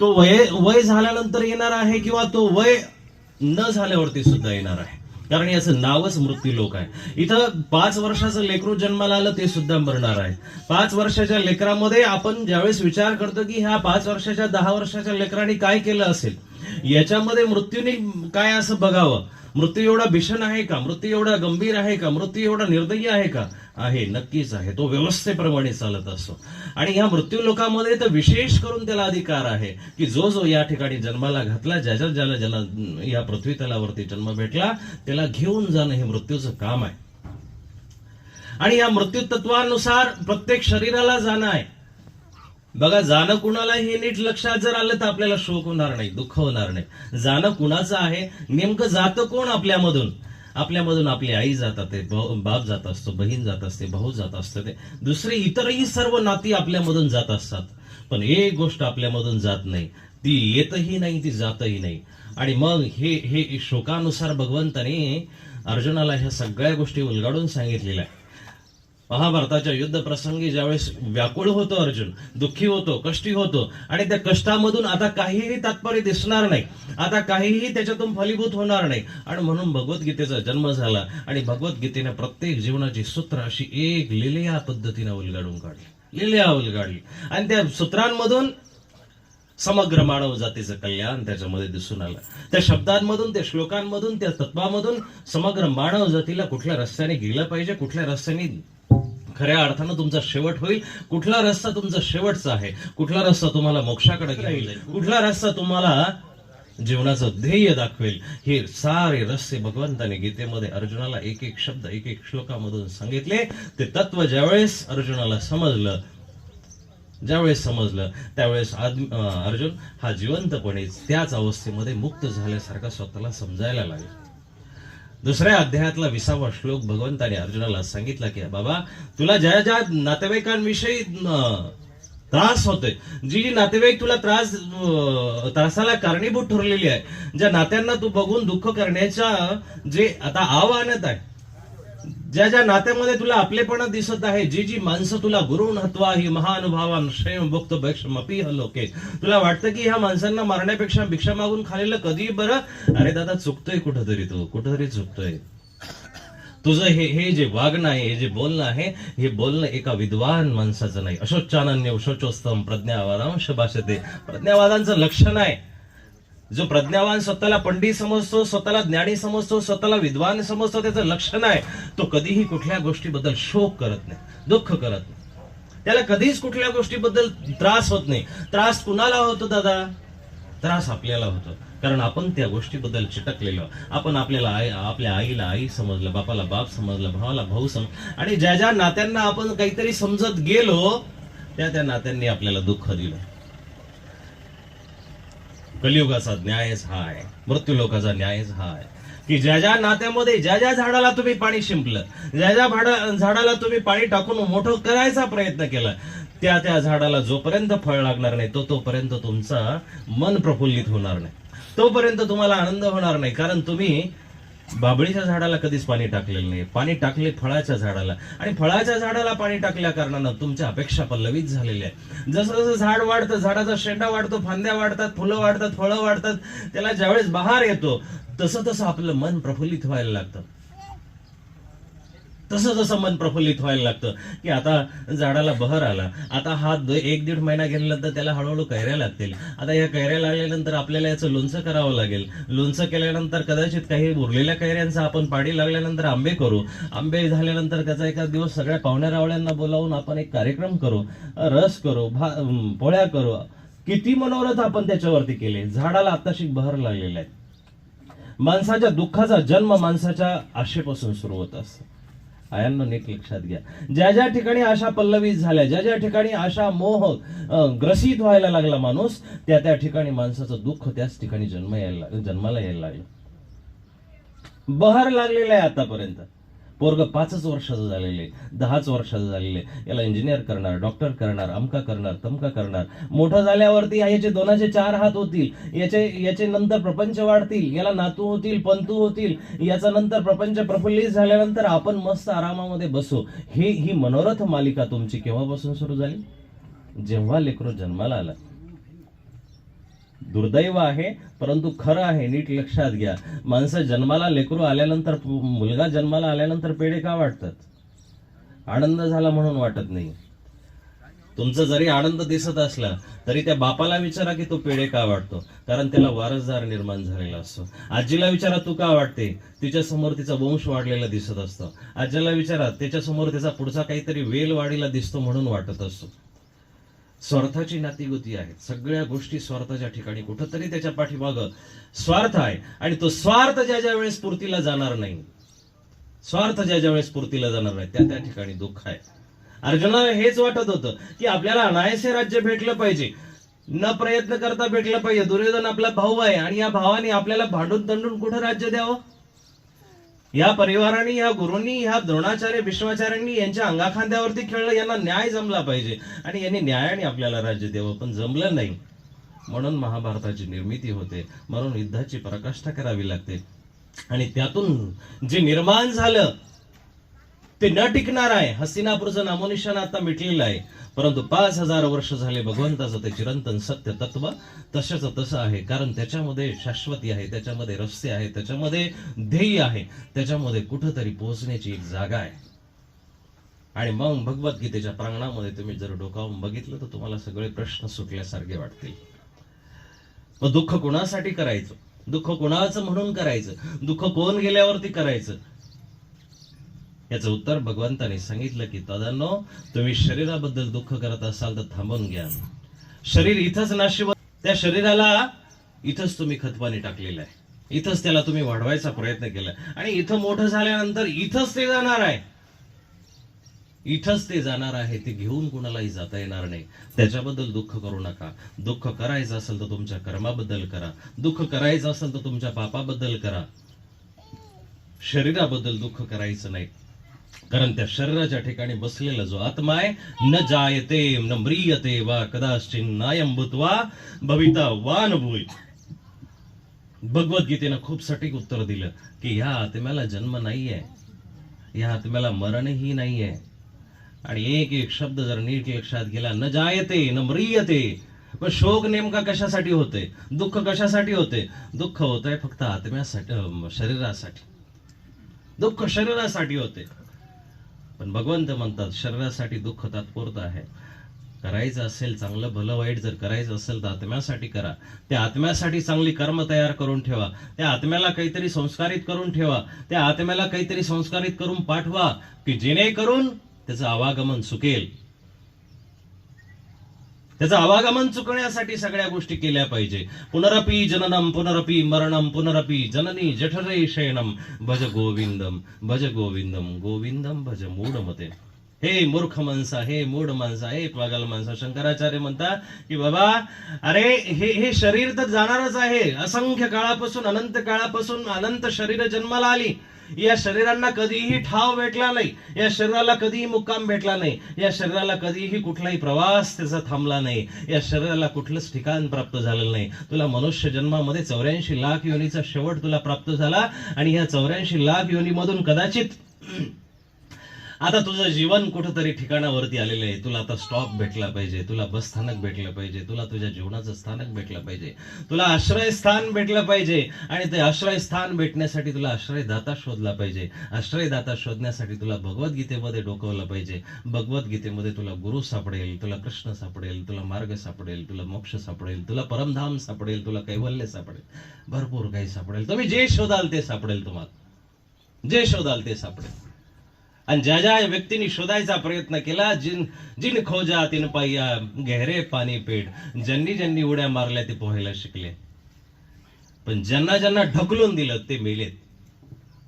तो वय वय झाल्यानंतर येणार आहे किंवा तो वय न झाल्यावरती सुद्धा येणार आहे? कारण याचं नावच मृत्यू लोक आहे. इथं पाच वर्षाचं लेकरू जन्माला आलं ते सुद्धा मरणार आहे. पाच वर्षाच्या लेकरामध्ये आपण ज्यावेळेस विचार करतो की ह्या पाच वर्षाच्या दहा वर्षाच्या लेकरांनी काय केलं असेल? याच्यामध्ये मृत्यूने काय असं बघावं? मृत्यू एवढा भीषण आहे का? मृत्यू एवढा गंभीर आहे का? मृत्यू एवढा निर्दयी आहे का? आहे नक्कीच आहे. तो व्यवस्थेप्रमाणे चालत असतो आणि या मृत्यू लोकांमध्ये तर विशेष करून त्याला अधिकार आहे की जो जो या ठिकाणी जन्माला घातला ज्या ज्या ज्याला ज्याला या पृथ्वी तलावरती जन्म भेटला त्याला घेऊन जाणं हे मृत्यूचं काम आहे. आणि या मृत्यू तत्वानुसार प्रत्येक शरीराला जाणं आहे. बघा जाणं कुणाला हे नीट लक्षात जर आलं तर आपल्याला शोक होणार नाही दुःख होणार नाही. जाणं कुणाचं आहे नेमकं जातं कोण आपल्यामधून? आपल्यामधून आपली आई जातात ते भाऊ- बाप जात असतो बहीण जात असते भाऊ जात असते ते दुसरे इतरही सर्व नाती आपल्यामधून जात असतात. पण एक गोष्ट आपल्यामधून जात नाही ती येतही नाही ती जातही नाही. आणि मग हे हे शोकानुसार भगवंताने अर्जुनाला ह्या सगळ्या गोष्टी उलगाडून सांगितलेल्या महाभारताच्या युद्ध प्रसंगी ज्यावेळेस व्याकुळ होतो अर्जुन दुःखी होतो कष्टी होतो आणि त्या कष्टामधून आता काहीही तात्पर्य दिसणार नाही आता काहीही त्याच्यातून फलीभूत होणार नाही. आणि म्हणून भगवद्गीतेचा जन्म झाला आणि भगवद्गीतेने प्रत्येक जीवनाची सूत्र अशी एक लिलया पद्धतीने उलगाडून काढली. लिलया उलगाडली. आणि त्या सूत्रांमधून समग्र मानव जातीचं कल्याण त्याच्यामध्ये दिसून आलं. त्या शब्दांमधून त्या श्लोकांमधून त्या तत्वामधून समग्र मानव जातीला कुठल्या रस्त्याने गेलं पाहिजे कुठल्या रस्त्याने खऱ्या अर्थानं तुमचा शेवट होईल. कुठला रस्ता तुमचा शेवटचा आहे? कुठला रस्ता तुम्हाला मोक्षाकडे घेऊन जाईल? कुठला रस्ता तुम्हाला जीवनाचं ध्येय दाखवेल? हे सारे रस्ते भगवंताने गीतेमध्ये अर्जुनाला एक एक शब्द एक एक श्लोकामधून सांगितले. ते तत्व ज्यावेळेस अर्जुनाला समजलं ज्यावेळेस समजलं त्यावेळेस अर्जुन हा जिवंतपणे त्याच अवस्थेमध्ये मुक्त झाल्यासारखा स्वतःला समजायला लागला. दुसऱ्या अध्यायातला विसावा श्लोक भगवंताने अर्जुनाला सांगितला की बाबा तुला ज्या ज्या नातेवाईकांविषयी त्रास होतोय. जी जी नातेवाईक तुला त्रास अं, त्रासाला कारणीभूत ठरलेली आहे ज्या नात्यांना तू बघून दुःख करण्याच्या जे आता आव्हानात आहे ज्या ज्या नात्यामध्ये तुला आपलेपणा दिसत आहे जी जी माणसं तुला गुरुन हत्वा ही महानुभावान क्षयम भक्त भक्षमपी लोके तुला वाटतं की ह्या माणसांना मारण्यापेक्षा भिक्षा मागून खालेलं कधी बरं? अरे दादा चुकतोय कुठंतरी तू कुठंतरी चुकतोय. तुझं हे हे जे वागणं आहे हे जे बोलणं आहे हे बोलणं एका विद्वान माणसाचं नाही. अशोचानन्य उशोचोस्तम प्रज्ञावादांश भाषते प्रज्ञावादांचं लक्षण आहे. जो प्रज्ञावान स्वतःला पंडित समजतो स्वतःला ज्ञानी समजतो स्वतःला विद्वान समजतो त्याचं लक्षण आहे तो कधीही कुठल्या गोष्टीबद्दल शोक करत नाही दुःख करत नाही. त्याला कधीच कुठल्या गोष्टीबद्दल त्रास होत नाही. त्रास कुणाला होतो दादा? त्रास आपल्याला होतो. कारण आपण त्या गोष्टीबद्दल चिटकलेलो. आपण आपल्याला आई आपल्या आईला आई समजलं बापाला बाप समजलं भावाला भाऊ समज आणि ज्या ज्या नात्यांना आपण काहीतरी समजत गेलो त्या त्या नात्यांनी आपल्याला दुःख दिलं. कलियुगाचा न्यायच हा आहे मृत्यू लोकाचा न्यायच हा आहे की ज्या ज्या नात्यामध्ये ज्या ज्या झाडाला तुम्ही पाणी शिंपलं ज्या ज्या भाडा- झाडाला तुम्ही पाणी टाकून मोठं करायचा प्रयत्न केला त्या त्या झाडाला जोपर्यंत फळ लागणार नाही तो तोपर्यंत तुमचा मन प्रफुल्लित होणार नाही. तोपर्यंत तुम्हाला आनंद होणार नाही कारण तुम्ही बाबळीच्या झाडाला कधीच पाणी टाकलेलं नाही पाणी टाकले फळाच्या झाडाला. आणि फळाच्या झाडाला पाणी टाकल्या कारणानं तुमच्या अपेक्षा पल्लवीत झालेल्या आहे जसं जसं झाड वाढतं झाडाचा शेंडा वाढतो फांद्या वाढतात फुलं वाढतात फळं वाढतात त्याला ज्यावेळेस बहार येतो तसं तसं आपलं मन प्रफुल्लित व्हायला लागतं. तसं जसं मन प्रफुल्लित व्हायला लागतं. की आता झाडाला बहर आला. आता हा एक दीड महिना गेल्यानंतर त्याला हळूहळू कैऱ्या लागतील. आता या कैऱ्या लागल्यानंतर आपल्याला याचं लोणचं करावं लागेल. लोणचं केल्यानंतर कदाचित काही उरलेल्या कैऱ्यांचं आपण पाडी लागल्यानंतर आंबे करू. आंबे झाल्यानंतर त्याचा एका दिवस सगळ्या पाहुण्या रावळ्यांना बोलावून आपण एक कार्यक्रम करू. रस करू भा पोळ्या करू. किती मनोरथ आपण त्याच्यावरती केले. झाडाला आत्ताशी बहर लागलेला आहे माणसाच्या दुःखाचा जन्म माणसाच्या आशेपासून सुरू होत असतो. आयांनो नीट लक्षात घ्या. ज्या ज्या ठिकाणी आशा पल्लवित झाल्या ज्या ज्या ठिकाणी आशा मोह ग्रसित व्हायला लागला माणूस त्या त्या ठिकाणी माणसाचं दुःख त्याच ठिकाणी जन्म यायला जन्माला यायला लागलं. बहार लागलेला आहे आतापर्यंत. पोरग पाचच वर्षाचं झालेले दहाच वर्षाचं झालेले याला इंजिनियर करणार डॉक्टर करणार अमका करणार तमका करणार. मोठं झाल्यावरती याचे दोनाचे चार हात होतील. याचे याचे नंतर प्रपंच वाढतील. याला नातू होतील पंतू होतील. याचा नंतर प्रपंच प्रफुल्लित झाल्यानंतर आपण मस्त आरामामध्ये बसू. हे ही मनोरथ मालिका तुमची केव्हापासून सुरू झाली? जेव्हा लेकरू जन्माला आला. दुर्दैव आहे परंतु खरं आहे नीट लक्षात घ्या. माणसं जन्माला लेकरू आल्यानंतर मुलगा जन्माला आल्यानंतर पेढे का वाटतात? आनंद झाला म्हणून वाटत नाही. तुमचा जरी आनंद दिसत असला तरी त्या बापाला विचारा की तो पेढे का वाटतो? कारण त्याला वारसदार निर्माण झालेला असतो. आजीला विचारा तू का वाटते? तिच्या समोर तिचा वंश वाढलेला दिसत असतो. आजीला विचारा त्याच्यासमोर त्याचा पुढचा काहीतरी वेल वाढीला दिसतो म्हणून वाटत असतो. स्वार्थाची नातीगुती आहे सगळ्या गोष्टी स्वार्थाच्या ठिकाणी कुठंतरी त्याच्या पाठीमागं स्वार्थ आहे. आणि तो स्वार्थ ज्या ज्या वेळेस पूर्तीला जाणार नाही स्वार्थ ज्या ज्या वेळेस पूर्तीला जाणार नाही त्या त्या ठिकाणी दुःख आहे. अर्जुनाला हेच वाटत होतं की आपल्याला अनायसे राज्य भेटलं पाहिजे. न प्रयत्न करता भेटलं पाहिजे. दुर्योधन आपला भाऊ आहे आणि या भावाने आपल्याला भांडून तंडून कुठं राज्य द्यावं? या परिवाराने या गुरुंनी ह्या द्रोणाचार्य भीष्माचार्यांनी यांच्या अंगाखांद्यावरती खेळलं यांना न्याय जमला पाहिजे. आणि यांनी न्यायाने आपल्याला राज्य द्यावं पण जमलं नाही. म्हणून महाभारताची निर्मिती होते. म्हणून युद्धाची पराकाष्ठा करावी लागते. आणि त्यातून जे निर्माण झालं ते न टिकणार आहे. हस्तिनापूरचं नामोनिशान आता मिटलेलं आहे. परंतु पाच हजार वर्ष झाले भगवंताचं ते चिरंतन सत्य तत्व तशाच तसं आहे. कारण त्याच्यामध्ये शाश्वती आहे त्याच्यामध्ये रस्ते आहे त्याच्यामध्ये ध्येय आहे त्याच्यामध्ये कुठंतरी पोहोचण्याची एक जागा आहे. आणि मग भगवद्गीतेच्या प्रांगणामध्ये तुम्ही जर डोकावून बघितलं तर तुम्हाला सगळे प्रश्न सुटल्यासारखे वाटतील. मग दुःख कोणासाठी करायचं? दुःख कोणाचं म्हणून करायचं? दुःख कोण गेल्यावरती करायचं? याचं उत्तर भगवंताने सांगितलं की तदांनो तुम्ही शरीराबद्दल दुःख करत असाल तर थांबून घ्या. शरीर इथंच नाशिव त्या शरीराला इथंच तुम्ही खतपाणी टाकलेलं आहे. इथंच त्याला तुम्ही वाढवायचा प्रयत्न केला. आणि इथं मोठं झाल्यानंतर इथंच ते जाणार आहे. इथंच ते जाणार आहे ते घेऊन कुणालाही जाता येणार नाही. त्याच्याबद्दल दुःख करू नका. दुःख करायचं असेल तर तुमच्या कर्माबद्दल करा. दुःख करायचं असेल तर तुमच्या पापाबद्दल करा. शरीराबद्दल दुःख करायचं नाही. कारण त्या शरीराच्या ठिकाणी बसलेला जो आत्मा आहे न जायते न म्रियते वा कदाचिन नायम भूत्वा भविता वा न भूय भगवद्गीतेनं खूप सटीक उत्तर दिलं की ह्या आत्म्याला जन्म नाहीये. ह्या आत्म्याला मरणही नाहीये. आणि एक एक शब्द जर नीट लक्षात गेला न जायते न म्रियते पण शोक नेमका कशासाठी होते दुःख कशासाठी होते दुःख होतंय फक्त आत्म्यासाठी शरीरासाठी. दुःख शरीरासाठी होते पण भगवंत म्हणतात शरीरासाठी दुःख तात्पुरतं आहे. करायचं असेल चांगलं भलं वाईट जर करायचं असेल तर आत्म्यासाठी करा. त्या आत्म्यासाठी चांगली कर्म तयार करून ठेवा. त्या आत्म्याला काहीतरी संस्कारित करून ठेवा. त्या आत्म्याला काहीतरी संस्कारित करून पाठवा की जेणेकरून त्याचं आवागमन सुकेल. त्याचं आवागमन चुकण्यासाठी सगळ्या गोष्टी केल्या पाहिजे. पुनरपी जननम पुनरपी मरणम पुनरपी जननी जठरे शयनम. भज गोविंदम भज गोविंदम गोविंदम भज मूढमते हे मूर्ख माणसा हे मूढ माणसा हे पागल माणसा शंकराचार्य म्हणतात की बाबा अरे हे हे शरीर तर जाणारच आहे. असंख्य काळापासून अनंत काळापासून अनंत शरीर जन्माला आली. या शरीरांना कधीही ठाव भेटला नाही या शरीराला कधीही मुक्काम भेटला नाही या शरीराला कधीही कुठलाही प्रवास त्याचा थांबला नाही या शरीराला कुठलंच ठिकाण प्राप्त झालेलं नाही. तुला मनुष्य जन्मामध्ये चौऱ्याऐंशी लाख योनीचा शेवट तुला प्राप्त झाला आणि या चौऱ्याऐंशी लाख योनीमधून कदाचित आता तुझं जीवन कुठंतरी ठिकाणावरती आलेलं आहे. तुला आता स्टॉप भेटला पाहिजे. तुला बस स्थानक भेटलं पाहिजे. तुला तुझ्या जीवनाचं स्थानक भेटलं पाहिजे. तुला आश्रयस्थान भेटलं पाहिजे. आणि ते आश्रयस्थान भेटण्यासाठी तुला आश्रयदाता शोधला पाहिजे. आश्रयदाता शोधण्यासाठी तुला भगवद्गीतेमध्ये डोकवलं पाहिजे. भगवद्गीतेमध्ये तुला गुरु सापडेल तुला कृष्ण सापडेल तुला मार्ग सापडेल तुला मोक्ष सापडेल तुला परमधाम सापडेल तुला कैवल्य सापडेल. भरपूर काही सापडेल. तुम्ही जे शोधाल ते सापडेल तुम्हाला. जे शोधाल ते सापडेल. आणि ज्या ज्या व्यक्तीने शोधायचा प्रयत्न केला जिन जिन खोजा तिन पाया गहरे पाणी पेट ज्यांनी ज्यांनी उड्या मारल्या ते पोहायला शिकले. पण ज्यांना ज्यांना ढकलून दिलं ते मेलेत.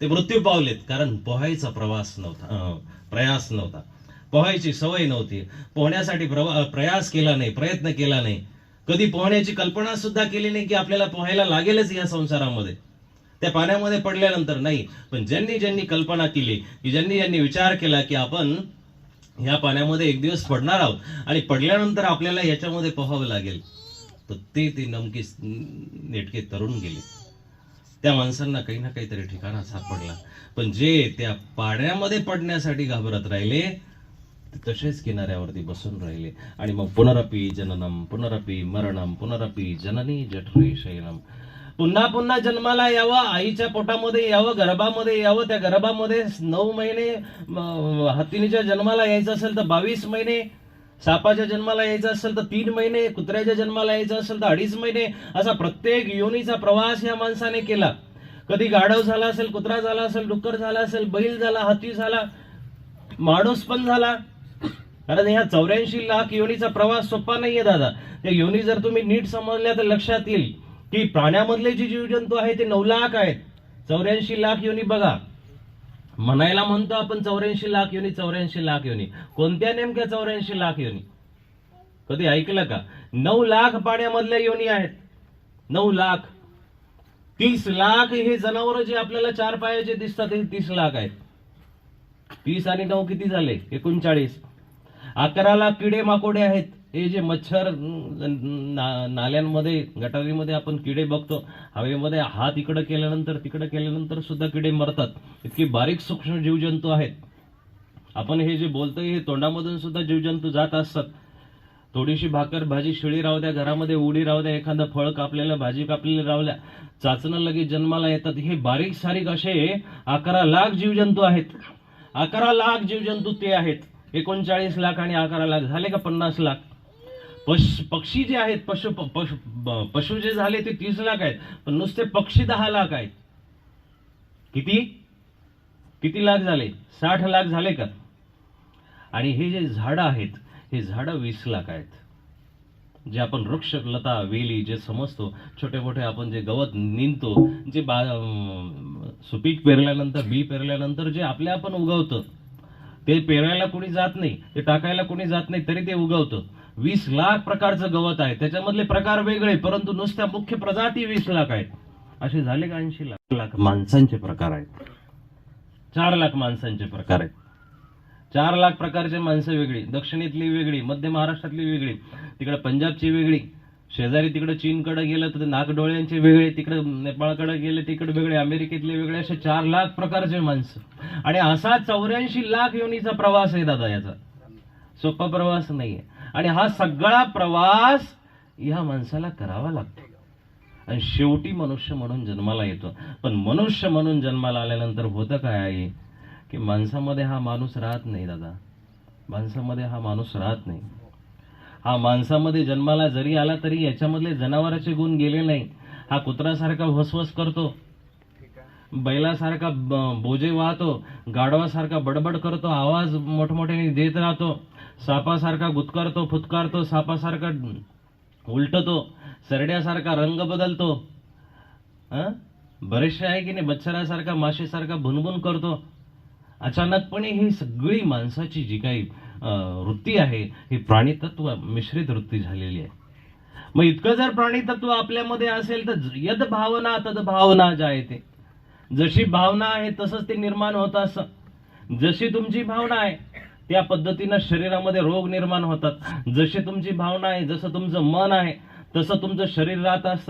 ते मृत्यू पावलेत कारण पोहायचा प्रवास नव्हता. प्रयास नव्हता. पोहायची सवय नव्हती. पोहण्यासाठी प्रवा- प्रयास केला नाही प्रयत्न केला नाही. कधी पोहण्याची कल्पना सुद्धा केली नाही की आपल्याला पोहायला लागेलच या संसारामध्ये. त्या पाण्यामध्ये पडल्यानंतर नाही. पण ज्यांनी ज्यांनी कल्पना केली की ज्यांनी ज्यांनी विचार केला की आपण ह्या पाण्यामध्ये एक दिवस पडणार आहोत आणि पडल्यानंतर आपल्याला याच्यामध्ये पोहावं लागेल तर ते ते नमकी नेटके तरुण गेले. त्या माणसांना काही ना काहीतरी ठिकाणा सापडला पण जे त्या पाण्यामध्ये पडण्यासाठी घाबरत राहिले तसेच किनाऱ्यावरती बसून राहिले. आणि मग पुनरपी जननम पुनरपी मरणम पुनरपी जननी जठरे शयनम. पुन्हा पुन्हा जन्माला यावं आईच्या पोटामध्ये यावं गर्भामध्ये यावं त्या गर्भामध्ये नऊ महिने हत्तीनीच्या जन्माला यायचं असेल तर बावीस महिने सापाच्या जन्माला यायचं असेल तर तीन महिने कुत्र्याच्या जन्माला यायचं असेल तर अडीच महिने असा प्रत्येक योनीचा प्रवास या माणसाने केला. कधी गाढव झाला असेल कुत्रा झाला असेल डुक्कर झाला असेल बैल झाला हत्ती झाला माणूस पण झाला. कारण ह्या चौऱ्याऐंशी लाख योनीचा प्रवास सोपा नाहीये दादा. त्या योनी जर तुम्ही नीट समजल्या तर लक्षात येईल. की प्राण्यामधले जे जीवजंतू आहेत ते नऊ लाख आहेत. चौऱ्याऐंशी लाख योनी बघा. म्हणायला म्हणतो आपण चौऱ्याऐंशी लाख योनी चौऱ्याऐंशी लाख योनी. कोणत्या नेमक्या चौऱ्याऐंशी लाख योनी? कधी ऐकलं का? नऊ लाख पाण्यामधल्या योनी आहेत. नऊ लाख. तीस लाख हे जनावर जे आपल्याला चार पायाचे दिसतात हे तीस लाख आहेत. तीस आणि नऊ किती झाले? एकोणचाळीस. अकरा लाख किडे माकोडे आहेत. हे जे मच्छर ना- नाल्यांमध्ये गटारीमध्ये आपण किडे बघतो हवेमध्ये हात इकडं केल्यानंतर तिकडं केल्यानंतर सुद्धा किडे मरतात. इतकी बारीक सूक्ष्म जीवजंतू आहेत. आपण हे जे बोलतोय हे तोंडामधून सुद्धा जीवजंतू जात असतात. थोडीशी भाकर भाजी शिळी राहू द्या घरामध्ये उडी राहू द्या एखादं फळ कापलेलं भाजी कापलेली राहू चाचणं लगेच जन्माला येतात. हे बारीक सारीक असे अकरा लाख जीवजंतू आहेत. अकरा लाख जीवजंतू ते आहेत. एकोणचाळीस लाख आणि अकरा लाख. झाले का पन्नास लाख? पश पक्षी जे आहेत पशु पशु पशु जे झाले ते तीस लाख आहेत पण नुसते पक्षी दहा लाख आहेत. किती? किती लाख झाले? साठ लाख झाले का? आणि हे जे झाडं आहेत हे झाडं वीस लाख आहेत. जे आपण वृक्ष लता वेली जे समजतो छोटे मोठे आपण जे गवत निंदतो जे बा सुपीक पेरल्यानंतर बी पेरल्यानंतर जे आपल्या आपण उगवतं ते पेरायला कोणी जात नाही ते टाकायला कोणी जात नाही तरी ते उगवतं. वीस लाख प्रकारचं गवत आहे. त्याच्यामधले प्रकार वेगळे परंतु नुसत्या मुख्य प्रजाती वीस लाख आहेत. असे झाले का ऐंशी लाख? लाख माणसांचे प्रकार आहेत. चार लाख माणसांचे प्रकार आहेत. चार लाख प्रकारचे माणसं वेगळी दक्षिणेतली वेगळी मध्य महाराष्ट्रातली वेगळी तिकडे पंजाबची वेगळी शेजारी तिकडे चीनकडे गेलं तर नागडोळ्यांचे वेगळे तिकडे नेपाळकडे गेले तिकडे वेगळे अमेरिकेतले वेगळे असे चार लाख प्रकारचे माणसं. आणि असा चौऱ्याऐंशी लाख योनीचा प्रवास आहे दादा याचा. सोपा प्रवास नाहीये. आणि हा सगळा प्रवास ह्या माणसाला करावा लागतो. आणि शेवटी मनुष्य म्हणून जन्माला येतो. पण मनुष्य म्हणून जन्माला आल्यानंतर होतं काय आहे? की माणसामध्ये हा माणूस राहत नाही दादा. माणसामध्ये हा माणूस राहत नाही. हा माणसामध्ये जन्माला जरी आला तरी याच्यामधले जनावराचे गुण गेले नाही. हा कुत्रासारखा वसवस करतो. बैलासारखा बोजे वाहतो. गाढवासारखा बडबड करतो. आवाज मोठमोठ्याने देत राहतो. सापासारखा गुतकारतो फुतकारतो सापासारखा उलटतो सरड्यासारखा रंग बदलतो. हं? बरेचसे आहे की नाही मच्छरासारखा माशेसारखा भुनभुन करतो. अचानकपणे ही सगळी माणसाची जी काही वृत्ती आहे ही प्राणीतत्व मिश्रित वृत्ती झालेली आहे. मग इतकं जर प्राणीतत्व आपल्यामध्ये असेल तर यद भावना तद भावना जायते. जशी भावना आहे तसंच ते निर्माण होत असं. जशी तुमची भावना आहे त्या पद्धतीनं शरीरामध्ये रोग निर्माण होतात. जशी तुमची भावना आहे जसं तुमचं मन आहे तसं तुमचं शरीर राहत असतं.